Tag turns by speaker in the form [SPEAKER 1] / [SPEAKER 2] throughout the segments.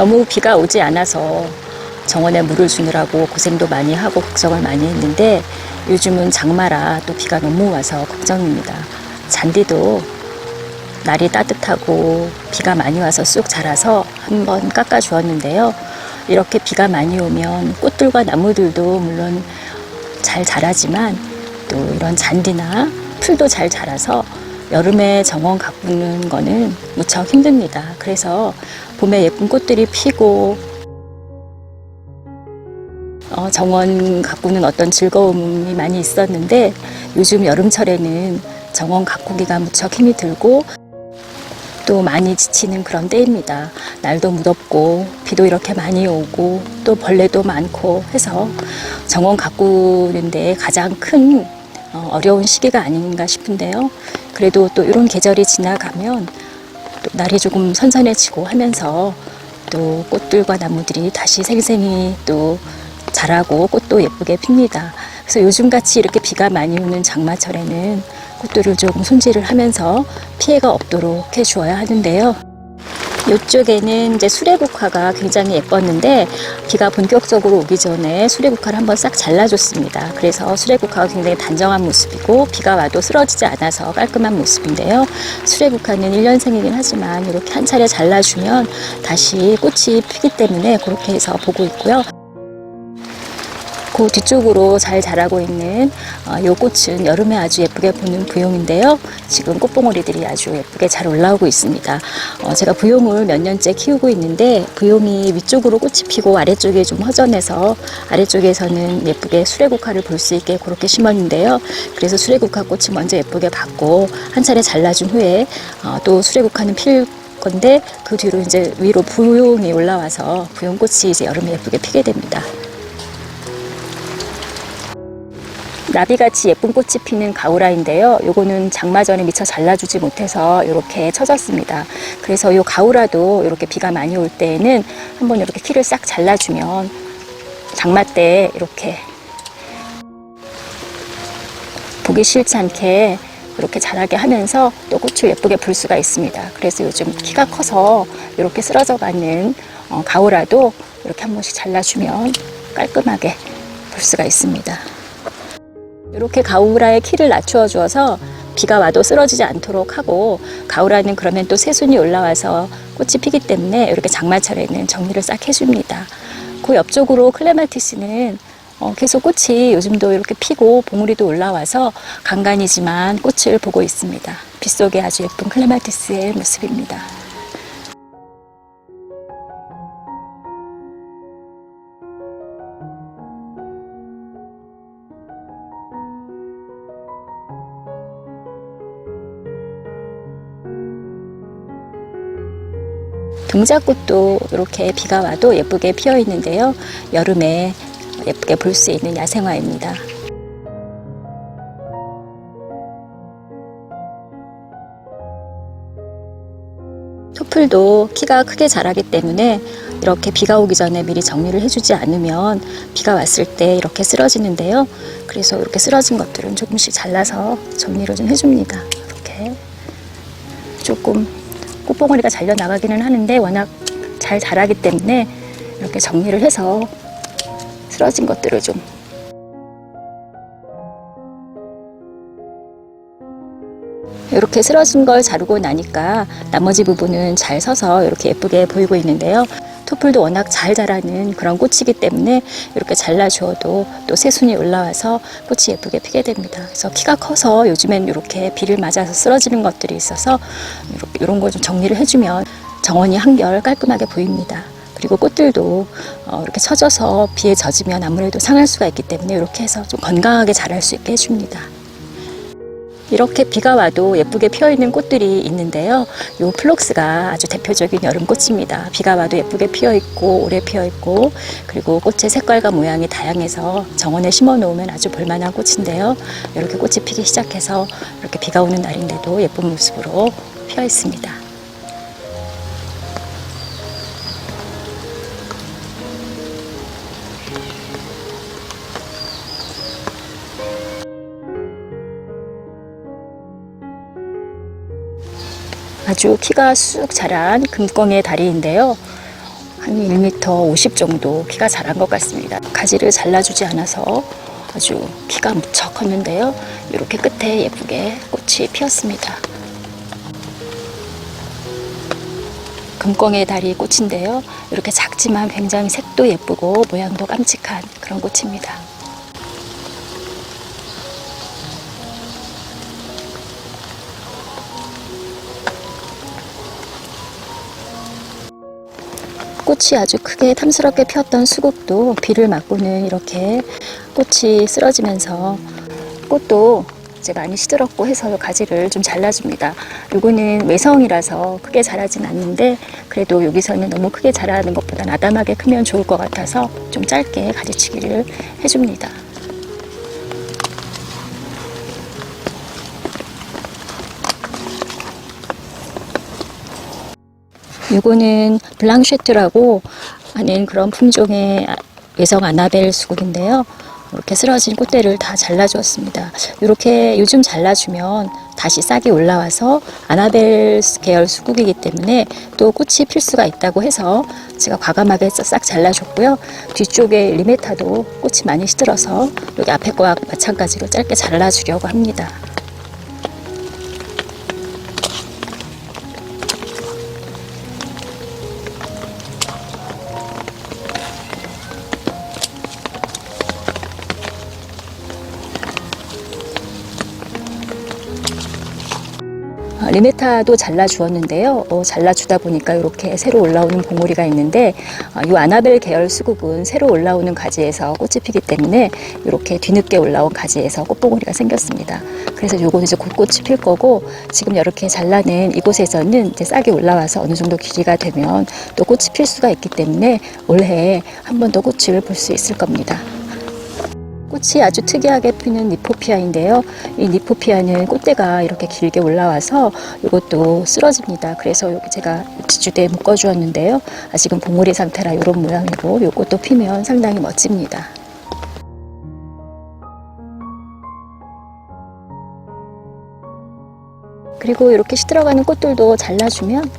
[SPEAKER 1] 너무 비가 오지 않아서 정원에 물을 주느라고 고생도 많이 하고 걱정을 많이 했는데 요즘은 장마라 또 비가 너무 와서 걱정입니다. 잔디도 날이 따뜻하고 비가 많이 와서 쑥 자라서 한번 깎아 주었는데요. 이렇게 비가 많이 오면 꽃들과 나무들도 물론 잘 자라지만 또 이런 잔디나 풀도 잘 자라서 여름에 정원 가꾸는 거는 무척 힘듭니다. 그래서 봄에 예쁜 꽃들이 피고 어, 정원 가꾸는 어떤 즐거움이 많이 있었는데 요즘 여름철에는 정원 가꾸기가 무척 힘이 들고 또 많이 지치는 그런 때입니다. 날도 무덥고 비도 이렇게 많이 오고 또 벌레도 많고 해서 정원 가꾸는데 가장 큰 어, 어려운 시기가 아닌가 싶은데요. 그래도 또 이런 계절이 지나가면 또 날이 조금 선선해지고 하면서 또 꽃들과 나무들이 다시 생생히 또 자라고 꽃도 예쁘게 핍니다. 그래서 요즘같이 이렇게 비가 많이 오는 장마철에는 꽃들을 조금 손질을 하면서 피해가 없도록 해주어야 하는데요. 이쪽에는 이제 수레국화가 굉장히 예뻤는데 비가 본격적으로 오기 전에 수레국화를 한번 싹 잘라줬습니다. 그래서 수레국화가 굉장히 단정한 모습이고 비가 와도 쓰러지지 않아서 깔끔한 모습인데요. 수레국화는 1년생이긴 하지만 이렇게 한 차례 잘라주면 다시 꽃이 피기 때문에 그렇게 해서 보고 있고요. 그 뒤쪽으로 잘 자라고 있는 어, 이 꽃은 여름에 아주 예쁘게 보는 부용인데요. 지금 꽃봉오리들이 아주 예쁘게 잘 올라오고 있습니다. 어, 제가 부용을 몇 년째 키우고 있는데 부용이 위쪽으로 꽃이 피고 아래쪽에 좀 허전해서 아래쪽에서는 예쁘게 수레국화를 볼 수 있게 그렇게 심었는데요. 그래서 수레국화 꽃이 먼저 예쁘게 받고 한 차례 잘라준 후에 어, 또 수레국화는 필 건데 그 뒤로 이제 위로 부용이 올라와서 부용꽃이 이제 여름에 예쁘게 피게 됩니다. 나비같이 예쁜 꽃이 피는 가우라인데요. 요거는 장마 전에 미처 잘라주지 못해서 이렇게 처졌습니다. 그래서 요 가우라도 이렇게 비가 많이 올 때에는 한번 이렇게 키를 싹 잘라주면 장마 때 이렇게 보기 싫지 않게 이렇게 자라게 하면서 또 꽃을 예쁘게 볼 수가 있습니다. 그래서 요즘 키가 커서 이렇게 쓰러져 가는 어, 가우라도 이렇게 한 번씩 잘라주면 깔끔하게 볼 수가 있습니다. 이렇게 가우라의 키를 낮추어 주어서 비가 와도 쓰러지지 않도록 하고 가우라는 그러면 또 새순이 올라와서 꽃이 피기 때문에 이렇게 장마철에는 정리를 싹 해줍니다. 그 옆쪽으로 클레마티스는 어, 계속 꽃이 요즘도 이렇게 피고 봉우리도 올라와서 간간이지만 꽃을 보고 있습니다. 빗속에 아주 예쁜 클레마티스의 모습입니다. 동작꽃도 이렇게 비가 와도 예쁘게 피어 있는데요. 여름에 예쁘게 볼 수 있는 야생화입니다. 토플도 키가 크게 자라기 때문에 이렇게 비가 오기 전에 미리 정리를 해주지 않으면 비가 왔을 때 이렇게 쓰러지는데요. 그래서 이렇게 쓰러진 것들은 조금씩 잘라서 정리를 좀 해줍니다. 이렇게 조금 꽃봉오리가 잘려 나가기는 하는데 워낙 잘 자라기 때문에 이렇게 정리를 해서 쓰러진 것들을 좀 이렇게 쓰러진 걸 자르고 나니까 나머지 부분은 잘 서서 이렇게 예쁘게 보이고 있는데요. 토플도 워낙 잘 자라는 그런 꽃이기 때문에 이렇게 잘라주어도 또 새순이 올라와서 꽃이 예쁘게 피게 됩니다. 그래서 키가 커서 요즘엔 이렇게 비를 맞아서 쓰러지는 것들이 있어서 이런 거좀 정리를 해주면 정원이 한결 깔끔하게 보입니다. 그리고 꽃들도 어, 이렇게 처져서 비에 젖으면 아무래도 상할 수가 있기 때문에 이렇게 해서 좀 건강하게 자랄 수 있게 해줍니다. 이렇게 비가 와도 예쁘게 피어 있는 꽃들이 있는데요. 이 플록스가 아주 대표적인 여름 꽃입니다. 비가 와도 예쁘게 피어 있고 오래 피어 있고 그리고 꽃의 색깔과 모양이 다양해서 정원에 심어 놓으면 아주 볼만한 꽃인데요. 이렇게 꽃이 피기 시작해서 이렇게 비가 오는 날인데도 예쁜 모습으로 피어 있습니다. 아주 키가 쑥 자란 금광의 다리인데요. 한 1m 50 정도 키가 자란 것 같습니다. 가지를 잘라주지 않아서 아주 키가 무척 컸는데요. 이렇게 끝에 예쁘게 꽃이 피었습니다. 금광의 다리 꽃인데요. 이렇게 작지만 굉장히 색도 예쁘고 모양도 깜찍한 그런 꽃입니다. 꽃이 아주 크게 탐스럽게 피었던 수국도 비를 맞고는 이렇게 꽃이 쓰러지면서 꽃도 이제 많이 시들었고 해서 가지를 좀 잘라줍니다. 요거는 외성이라서 크게 자라진 않는데 그래도 여기서는 너무 크게 자라는 것보다 아담하게 크면 좋을 것 같아서 좀 짧게 가지치기를 해줍니다. 요거는 블랑쉐트라고 하는 그런 품종의 외성 아나벨 수국인데요. 이렇게 쓰러진 꽃대를 다 잘라주었습니다. 이렇게 요즘 잘라주면 다시 싹이 올라와서 아나벨 계열 수국이기 때문에 또 꽃이 필 수가 있다고 해서 제가 과감하게 싹 잘라줬고요. 뒤쪽에 리메타도 꽃이 많이 시들어서 여기 앞에 거와 마찬가지로 짧게 잘라주려고 합니다. 어, 리메타도 잘라주었는데요. 어, 잘라주다 보니까 이렇게 새로 올라오는 봉우리가 있는데 어, 이 아나벨 계열 수국은 새로 올라오는 가지에서 꽃이 피기 때문에 이렇게 뒤늦게 올라온 가지에서 꽃봉우리가 생겼습니다. 그래서 요거는 이제 곧 꽃이 필 거고 지금 이렇게 잘라낸 이곳에서는 이제 싹이 올라와서 어느 정도 길이가 되면 또 꽃이 필 수가 있기 때문에 올해 한번 더 꽃을 볼 수 있을 겁니다. 꽃이 아주 특이하게 피는 니포피아인데요. 이 니포피아는 꽃대가 이렇게 길게 올라와서 이것도 쓰러집니다. 그래서 여기 제가 지주대에 묶어 주었는데요. 아직은 봉우리 상태라 이런 모양이고 이 꽃도 피면 상당히 멋집니다. 그리고 이렇게 시들어가는 꽃들도 잘라주면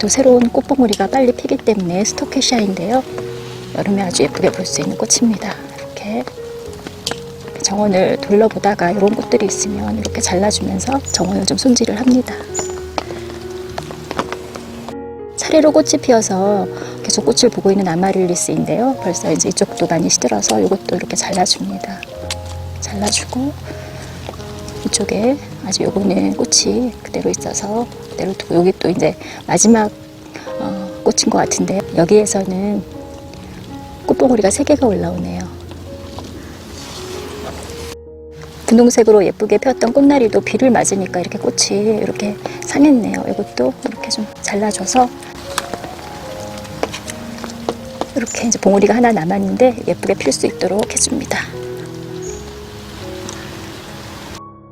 [SPEAKER 1] 또 새로운 꽃봉우리가 빨리 피기 때문에 스토케시아인데요. 여름에 아주 예쁘게 볼 수 있는 꽃입니다. 정원을 둘러보다가 이런 꽃들이 있으면 이렇게 잘라주면서 정원을 좀 손질을 합니다. 차례로 꽃이 피어서 계속 꽃을 보고 있는 아마릴리스인데요. 벌써 이제 이쪽도 많이 시들어서 이것도 이렇게 잘라줍니다. 잘라주고 이쪽에 아직 요거는 꽃이 그대로 있어서 그대로 두고 여기 또 이제 마지막 어, 꽃인 것 같은데 여기에서는 꽃봉오리가 세 개가 올라오네요. 분홍색으로 예쁘게 폈던 꽃나리도 비를 맞으니까 이렇게 꽃이 이렇게 상했네요. 이것도 이렇게 좀 잘라줘서 이렇게 이제 봉오리가 하나 남았는데 예쁘게 필 수 있도록 해줍니다.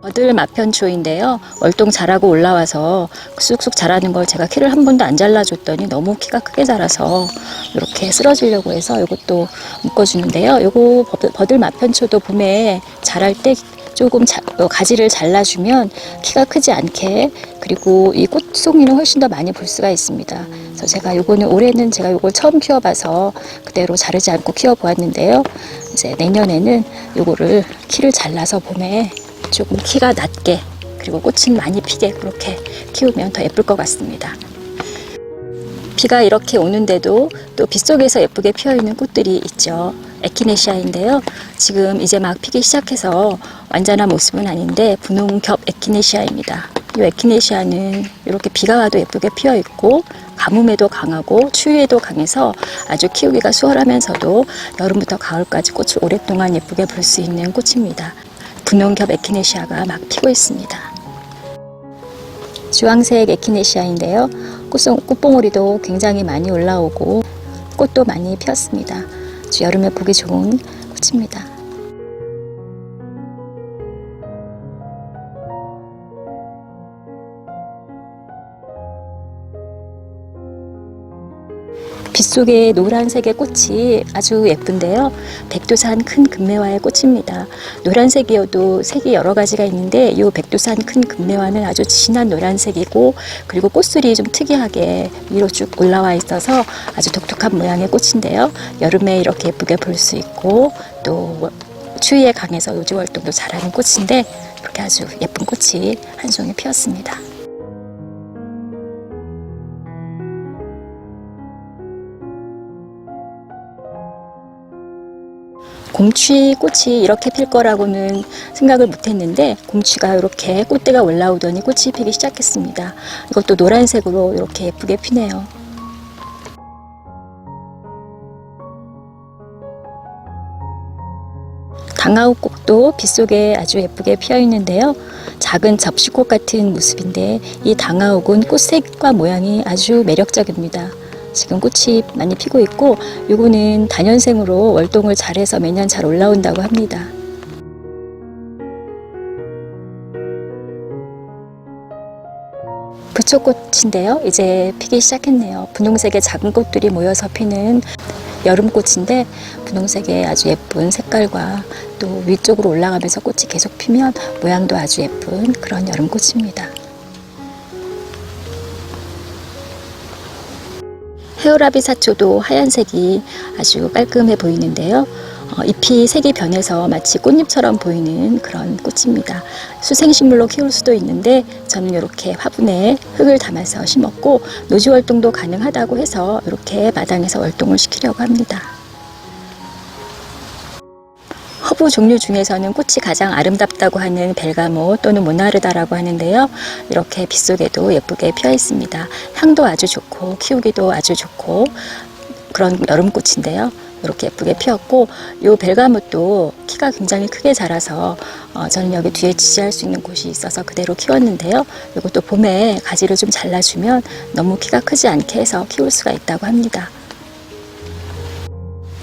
[SPEAKER 1] 버들 마편초인데요. 월동 자라고 올라와서 쑥쑥 자라는 걸 제가 키를 한 번도 안 잘라줬더니 너무 키가 크게 자라서 이렇게 쓰러지려고 해서 이것도 묶어주는데요. 버들- 버들 마편초도 봄에 자랄 때 조금 자- 어, 가지를 잘라주면 키가 크지 않게 그리고 이 꽃송이는 훨씬 더 많이 볼 수가 있습니다. 그래서 제가 요거는 올해는 제가 요걸 처음 키워봐서 그대로 자르지 않고 키워보았는데요. 이제 내년에는 요거를 키를 잘라서 봄에 조금 키가 낮게 그리고 꽃은 많이 피게 그렇게 키우면 더 예쁠 것 같습니다. 비가 이렇게 오는데도 또 빗속에서 예쁘게 피어있는 꽃들이 있죠. 에키네시아인데요. 지금 이제 막 피기 시작해서 완전한 모습은 아닌데 분홍 겹 에키네시아입니다. 이 에키네시아는 이렇게 비가 와도 예쁘게 피어 있고 가뭄에도 강하고 추위에도 강해서 아주 키우기가 수월하면서도 여름부터 가을까지 꽃을 오랫동안 예쁘게 볼 수 있는 꽃입니다. 분홍 겹 에키네시아가 막 피고 있습니다. 주황색 에키네시아인데요. 꽃송, 꽃봉오리도 굉장히 많이 올라오고 꽃도 많이 피었습니다. 여름에 보기 좋은 꽃입니다. 빗속에 노란색의 꽃이 아주 예쁜데요. 백두산 큰 금매화의 꽃입니다. 노란색이어도 색이 여러 가지가 있는데 이 백두산 큰 금매화는 아주 진한 노란색이고 그리고 꽃술이 좀 특이하게 위로 쭉 올라와 있어서 아주 독특한 모양의 꽃인데요. 여름에 이렇게 예쁘게 볼 수 있고 또 추위에 강해서 노지 활동도 잘하는 꽃인데 이렇게 아주 예쁜 꽃이 한 송이 피었습니다. 곰취 꽃이 이렇게 필 거라고는 생각을 못 했는데 곰취가 이렇게 꽃대가 올라오더니 꽃이 피기 시작했습니다. 이것도 노란색으로 이렇게 예쁘게 피네요. 당아우꽃도 빗속에 아주 예쁘게 피어 있는데요. 작은 접시꽃 같은 모습인데 이 당아옥은 꽃색과 모양이 아주 매력적입니다. 지금 꽃이 많이 피고 있고 요거는 단연생으로 월동을 잘해서 매년 잘 올라온다고 합니다. 부초꽃인데요. 이제 피기 시작했네요. 분홍색의 작은 꽃들이 모여서 피는 여름꽃인데 분홍색의 아주 예쁜 색깔과 또 위쪽으로 올라가면서 꽃이 계속 피면 모양도 아주 예쁜 그런 여름꽃입니다. 헤어라비 사초도 하얀색이 아주 깔끔해 보이는데요. 어, 잎이 색이 변해서 마치 꽃잎처럼 보이는 그런 꽃입니다. 수생식물로 키울 수도 있는데 저는 이렇게 화분에 흙을 담아서 심었고 노지 활동도 가능하다고 해서 이렇게 마당에서 활동을 시키려고 합니다. 허브 종류 중에서는 꽃이 가장 아름답다고 하는 벨가모 또는 모나르다라고 하는데요. 이렇게 빗속에도 예쁘게 피어 있습니다. 향도 아주 좋고 키우기도 아주 좋고 그런 여름꽃인데요. 이렇게 예쁘게 피었고 이 벨가못도 키가 굉장히 크게 자라서 어, 저는 여기 뒤에 지지할 수 있는 곳이 있어서 그대로 키웠는데요. 이것도 봄에 가지를 좀 잘라주면 너무 키가 크지 않게 해서 키울 수가 있다고 합니다.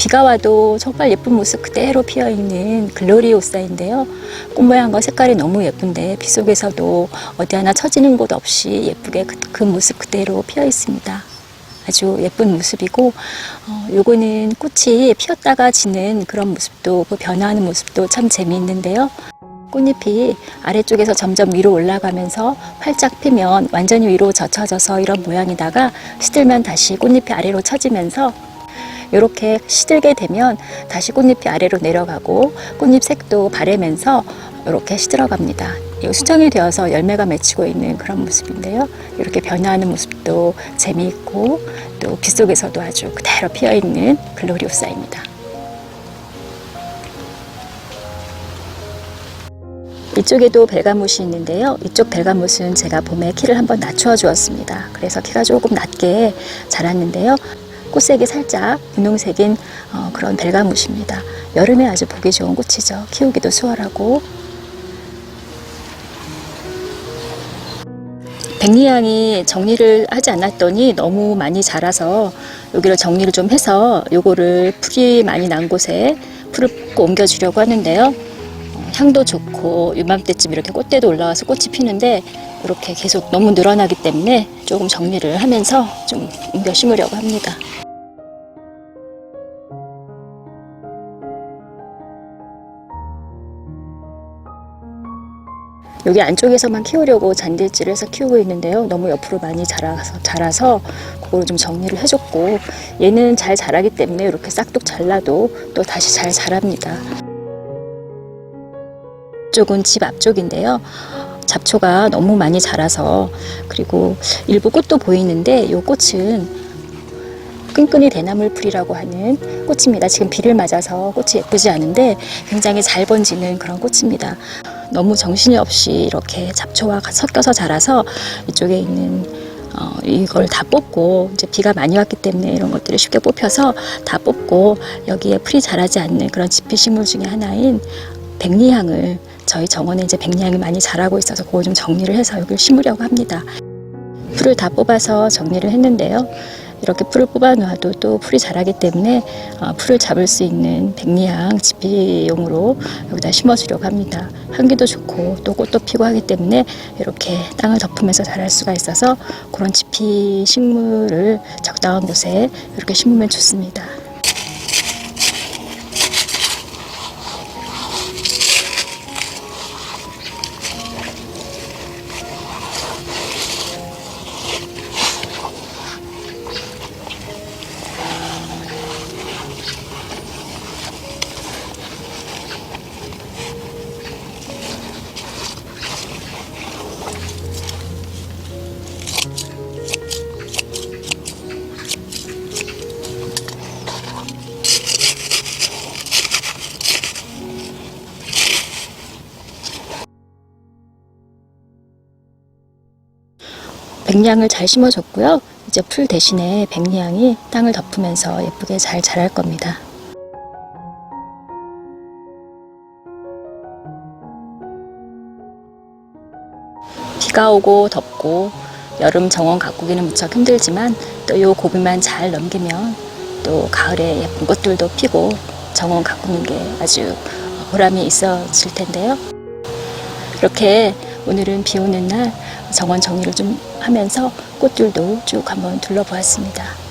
[SPEAKER 1] 비가 와도 정말 예쁜 모습 그대로 피어 있는 글로리오사인데요. 꽃 모양과 색깔이 너무 예쁜데 비 속에서도 어디 하나 처지는 곳 없이 예쁘게 그, 그 모습 그대로 피어 있습니다. 아주 예쁜 모습이고 어, 요거는 꽃이 피었다가 지는 그런 모습도 그 변화하는 모습도 참 재미있는데요. 꽃잎이 아래쪽에서 점점 위로 올라가면서 활짝 피면 완전히 위로 젖혀져서 이런 모양이다가 시들면 다시 꽃잎이 아래로 처지면서 이렇게 시들게 되면 다시 꽃잎이 아래로 내려가고 꽃잎 색도 바래면서 이렇게 시들어 갑니다. 이 수정이 되어서 열매가 맺히고 있는 그런 모습인데요. 이렇게 변화하는 모습도 재미있고 또 빗속에서도 아주 그대로 피어 있는 글로리오사입니다. 이쪽에도 벨가못이 있는데요. 이쪽 벨가못은 제가 봄에 키를 한번 낮춰 주었습니다. 그래서 키가 조금 낮게 자랐는데요. 꽃색이 살짝 분홍색인 어, 그런 벨가못입니다. 여름에 아주 보기 좋은 꽃이죠. 키우기도 수월하고 백리향이 정리를 하지 않았더니 너무 많이 자라서 여기를 정리를 좀 해서 요거를 풀이 많이 난 곳에 풀을 옮겨주려고 하는데요. 어, 향도 좋고 이맘때쯤 이렇게 꽃대도 올라와서 꽃이 피는데 이렇게 계속 너무 늘어나기 때문에 조금 정리를 하면서 좀 옮겨 심으려고 합니다. 여기 안쪽에서만 키우려고 잔디질을 해서 키우고 있는데요. 너무 옆으로 많이 자라서, 자라서 그거를 좀 정리를 해줬고 얘는 잘 자라기 때문에 이렇게 싹둑 잘라도 또 다시 잘 자랍니다. 이쪽은 집 앞쪽인데요. 잡초가 너무 많이 자라서 그리고 일부 꽃도 보이는데 이 꽃은 끈끈이 대나물 풀이라고 하는 꽃입니다. 지금 비를 맞아서 꽃이 예쁘지 않은데 굉장히 잘 번지는 그런 꽃입니다. 너무 정신이 없이 이렇게 잡초와 섞여서 자라서 이쪽에 있는 어, 이걸 다 뽑고 이제 비가 많이 왔기 때문에 이런 것들을 쉽게 뽑혀서 다 뽑고 여기에 풀이 자라지 않는 그런 지피 식물 중에 하나인 백리향을 저희 정원에 이제 백리향이 많이 자라고 있어서 그걸 좀 정리를 해서 여기를 심으려고 합니다. 풀을 다 뽑아서 정리를 했는데요. 이렇게 풀을 뽑아 놓아도 또 풀이 자라기 때문에 어, 풀을 잡을 수 있는 백리향 지피용으로 여기다 심어주려고 합니다. 향기도 좋고 또 꽃도 피고 하기 때문에 이렇게 땅을 덮으면서 자랄 수가 있어서 그런 지피 식물을 적당한 곳에 이렇게 심으면 좋습니다. 백리향을 잘 심어줬고요. 이제 풀 대신에 백리향이 땅을 덮으면서 예쁘게 잘 자랄 겁니다. 비가 오고 덥고 여름 정원 가꾸기는 무척 힘들지만 또 요 고비만 잘 넘기면 또 가을에 예쁜 꽃들도 피고 정원 가꾸는 게 아주 보람이 있어질 텐데요. 이렇게 오늘은 비 오는 날 정원 정리를 좀 하면서 꽃들도 쭉 한번 둘러보았습니다.